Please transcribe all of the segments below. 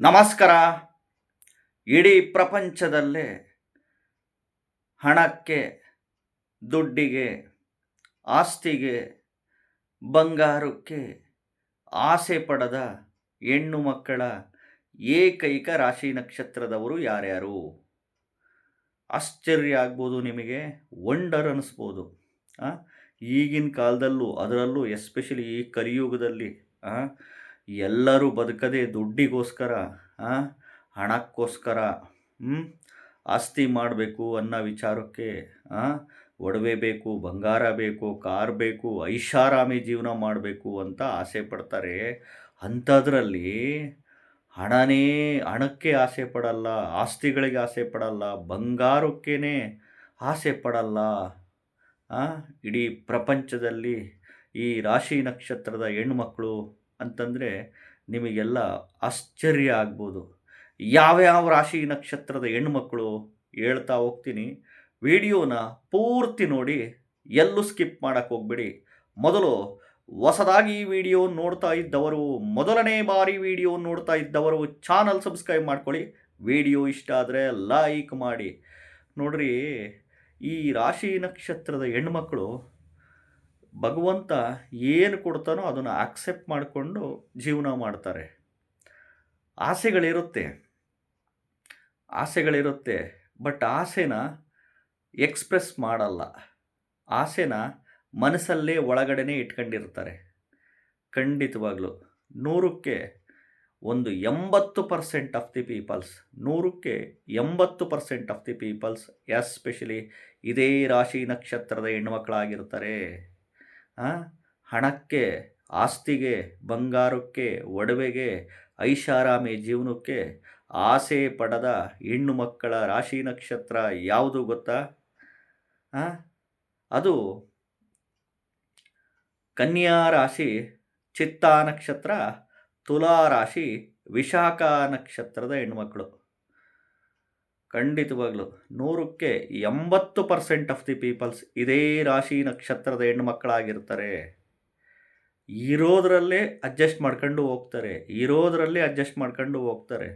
ನಮಸ್ಕಾರ ಇಡೀ ಪ್ರಪಂಚದಲ್ಲೇ ಹಣಕ್ಕೆ, ದುಡ್ಡಿಗೆ, ಆಸ್ತಿಗೆ, ಬಂಗಾರಕ್ಕೆ ಆಸೆ ಪಡದ ಹೆಣ್ಣು ಮಕ್ಕಳ ಏಕೈಕ ರಾಶಿ ನಕ್ಷತ್ರದವರು ಯಾರ್ಯಾರು ಆಶ್ಚರ್ಯ ಆಗ್ಬೋದು ನಿಮಗೆ ವಂಡರ್ ಅನ್ನಿಸ್ಬೋದು? ಈಗಿನ ಕಾಲದಲ್ಲೂ, ಅದರಲ್ಲೂ ಎಸ್ಪೆಷಲಿ ಈ ಕಲಿಯುಗದಲ್ಲಿ ಎಲ್ಲರೂ ಬದುಕದೆ ದುಡ್ಡಿಗೋಸ್ಕರ ಹಣಕ್ಕೋಸ್ಕರ? ಆಸ್ತಿ ಮಾಡಬೇಕು ಅನ್ನೋ ವಿಚಾರಕ್ಕೆ ಒಡವೆ ಬೇಕು, ಬಂಗಾರ ಬೇಕು, ಕಾರ್ ಬೇಕು, ಐಷಾರಾಮಿ ಜೀವನ ಮಾಡಬೇಕು ಅಂತ ಆಸೆ ಪಡ್ತಾರೆ ಅಂಥದ್ರಲ್ಲಿ ಹಣನೇ ಹಣಕ್ಕೆ ಆಸೆ ಪಡಲ್ಲ, ಆಸ್ತಿಗಳಿಗೆ ಆಸೆ ಪಡಲ್ಲ ಬಂಗಾರಕ್ಕೇ ಆಸೆ ಪಡಲ್ಲ ಇಡೀ ಪ್ರಪಂಚದಲ್ಲಿ ಈ ರಾಶಿ ನಕ್ಷತ್ರದ ಹೆಣ್ಮಕ್ಳು ಅಂತಂದರೆ ನಿಮಗೆಲ್ಲ ಆಶ್ಚರ್ಯ ಆಗ್ಬೋದು. ಯಾವ್ಯಾವ ರಾಶಿ ನಕ್ಷತ್ರದ ಹೆಣ್ಮಕ್ಳು ಹೇಳ್ತಾ ಹೋಗ್ತೀನಿ, ವಿಡಿಯೋನ ಪೂರ್ತಿ ನೋಡಿ, ಎಲ್ಲೂ ಸ್ಕಿಪ್ ಮಾಡೋಕ್ಕೆ ಹೋಗ್ಬೇಡಿ. ಮೊದಲು ಹೊಸದಾಗಿ ಈ ವಿಡಿಯೋ ನೋಡ್ತಾ ಇದ್ದವರು, ಮೊದಲನೇ ಬಾರಿ ವಿಡಿಯೋ ನೋಡ್ತಾ ಇದ್ದವರು ಚಾನಲ್ ಸಬ್ಸ್ಕ್ರೈಬ್ ಮಾಡ್ಕೊಳ್ಳಿ. ವಿಡಿಯೋ ಇಷ್ಟ ಆದರೆ ಲೈಕ್ ಮಾಡಿ. ನೋಡ್ರಿ, ಈ ರಾಶಿ ನಕ್ಷತ್ರದ ಹೆಣ್ಮಕ್ಳು ಭಗವಂತ ಏನು ಕೊಡ್ತಾನೋ ಅದನ್ನು ಆಕ್ಸೆಪ್ಟ್ ಮಾಡಿಕೊಂಡು ಜೀವನ ಮಾಡ್ತಾರೆ. ಆಸೆಗಳಿರುತ್ತೆ. ಆಸೆಗಳಿರುತ್ತೆ. ಬಟ್ ಆಸೆನ ಎಕ್ಸ್ಪ್ರೆಸ್ ಮಾಡಲ್ಲ. ಆಸೆನ ಮನಸ್ಸಲ್ಲೇ ಒಳಗಡೆನೇ ಇಟ್ಕೊಂಡಿರ್ತಾರೆ. ಖಂಡಿತವಾಗ್ಲೂ. ನೂರಕ್ಕೆ ಒಂದು ಎಂಬತ್ತು ಪರ್ಸೆಂಟ್ ಆಫ್ ದಿ ಪೀಪಲ್ಸ್ ನೂರಕ್ಕೆ ಎಂಬತ್ತು percent of the peoples especially ಇದೇ ರಾಶಿ ನಕ್ಷತ್ರದ ಹೆಣ್ಮಕ್ಳಾಗಿರ್ತಾರೆ? ಹಣಕ್ಕೆ, ಆಸ್ತಿಗೆ, ಬಂಗಾರಕ್ಕೆ, ಒಡವೆಗೆ, ಐಷಾರಾಮಿ ಜೀವನಕ್ಕೆ ಆಸೆ ಪಡದ ಹೆಣ್ಣು ಮಕ್ಕಳ ರಾಶಿ ನಕ್ಷತ್ರ ಯಾವುದು ಗೊತ್ತಾ? ಅದು ಕನ್ಯಾ ರಾಶಿ, ಚಿತ್ತಾ ನಕ್ಷತ್ರ, ತುಲಾ ರಾಶಿ, ವಿಶಾಖ ನಕ್ಷತ್ರದ ಹೆಣ್ಮಕ್ಳು ಖಂಡಿತವಾಗ್ಲು ನೂರಕ್ಕೆ ಎಂಬತ್ತು ಪರ್ಸೆಂಟ್ ಆಫ್ ದಿ ಪೀಪಲ್ಸ್ ಇದೇ ರಾಶಿ ನಕ್ಷತ್ರದ ಹೆಣ್ಮಕ್ಳಾಗಿರ್ತಾರೆ ಇರೋದರಲ್ಲೇ ಅಡ್ಜಸ್ಟ್ ಮಾಡ್ಕೊಂಡು ಹೋಗ್ತಾರೆ. ಇರೋದರಲ್ಲೇ ಅಡ್ಜಸ್ಟ್ ಮಾಡ್ಕೊಂಡು ಹೋಗ್ತಾರೆ.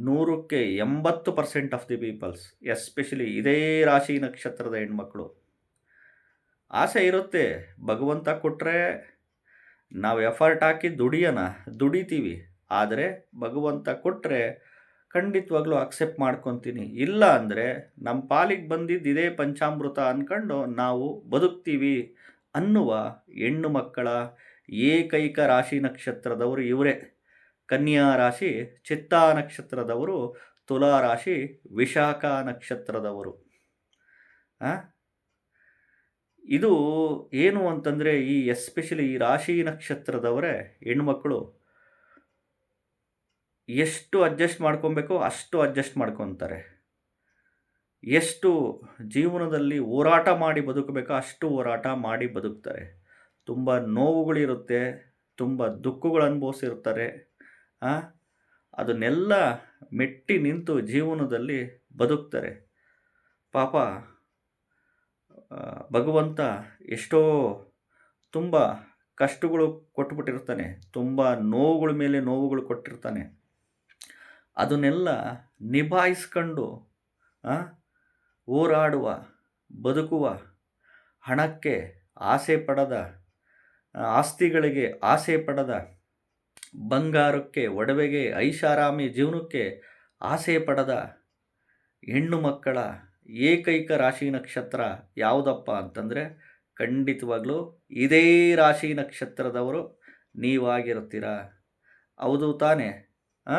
ನೂರಕ್ಕೆ ಎಂಬತ್ತು percent of the peoples especially ಇದೇ ರಾಶಿ ನಕ್ಷತ್ರದ ಹೆಣ್ಮಕ್ಳು ಆಸೆ ಇರುತ್ತೆ. ಭಗವಂತ ಕೊಟ್ಟರೆ ನಾವು ಎಫರ್ಟ್ ಹಾಕಿ ದುಡಿಯೋಣ, ದುಡಿತೀವಿ. ಆದರೆ ಭಗವಂತ ಕೊಟ್ಟರೆ ಖಂಡಿತವಾಗ್ಲೂ ಅಕ್ಸೆಪ್ಟ್ ಮಾಡ್ಕೊತೀನಿ. ಇಲ್ಲ ಅಂದರೆ ನಮ್ಮ ಪಾಲಿಗೆ ಬಂದಿದ್ದು ಇದೇ ಪಂಚಾಮೃತ ಅಂದ್ಕೊಂಡು ನಾವು ಬದುಕ್ತೀವಿ ಅನ್ನುವ ಹೆಣ್ಣು ಮಕ್ಕಳ ಏಕೈಕ ರಾಶಿ ನಕ್ಷತ್ರದವರು ಇವರೇ. ಕನ್ಯಾ ರಾಶಿ, ಚಿತ್ತಾ ನಕ್ಷತ್ರದವರು, ತುಲಾ ರಾಶಿ, ವಿಶಾಖ ನಕ್ಷತ್ರದವರು? ಇದು ಏನು ಅಂತಂದರೆ ಈ ಎಸ್ಪೆಷಲಿ ಈ ರಾಶಿ ನಕ್ಷತ್ರದವರೇ ಹೆಣ್ಮಕ್ಳು ಎಷ್ಟು ಅಡ್ಜಸ್ಟ್ ಮಾಡ್ಕೊಬೇಕೋ ಅಷ್ಟು ಅಡ್ಜಸ್ಟ್ ಮಾಡ್ಕೊತಾರೆ. ಎಷ್ಟು ಜೀವನದಲ್ಲಿ ಹೋರಾಟ ಮಾಡಿ ಬದುಕಬೇಕೋ ಅಷ್ಟು ಹೋರಾಟ ಮಾಡಿ ಬದುಕ್ತಾರೆ. ತುಂಬ ನೋವುಗಳಿರುತ್ತೆ ತುಂಬ ದುಃಖಗಳು ಅನುಭವಿಸಿರ್ತಾರೆ? ಅದನ್ನೆಲ್ಲ ಮೆಟ್ಟಿ ನಿಂತು ಜೀವನದಲ್ಲಿ ಬದುಕ್ತಾರೆ. ಪಾಪ ಭಗವಂತ ಎಷ್ಟೋ ತುಂಬ ಕಷ್ಟಗಳು ಕೊಟ್ಬಿಟ್ಟಿರ್ತಾನೆ, ತುಂಬ ನೋವುಗಳ ಮೇಲೆ ನೋವುಗಳು ಕೊಟ್ಟಿರ್ತಾನೆ. ಅದನ್ನೆಲ್ಲ ನಿಭಾಯಿಸ್ಕೊಂಡು ಆ, ಹೋರಾಡುವ ಬದುಕುವ ಹಣಕ್ಕೆ ಆಸೆ ಪಡದ ಆಸ್ತಿಗಳಿಗೆ ಆಸೆ ಪಡದ ಬಂಗಾರಕ್ಕೆ ಒಡವೆಗೆ ಐಷಾರಾಮಿ ಜೀವನಕ್ಕೆ ಆಸೆ ಪಡದ ಹೆಣ್ಣು ಮಕ್ಕಳ ಏಕೈಕ ರಾಶಿ ನಕ್ಷತ್ರ ಯಾವುದಪ್ಪ ಅಂತಂದರೆ ಖಂಡಿತವಾಗಲೂ ಇದೇ ರಾಶಿ ನಕ್ಷತ್ರದವರು ನೀವಾಗಿರುತ್ತೀರ ಹೌದು ತಾನೇ ಆ?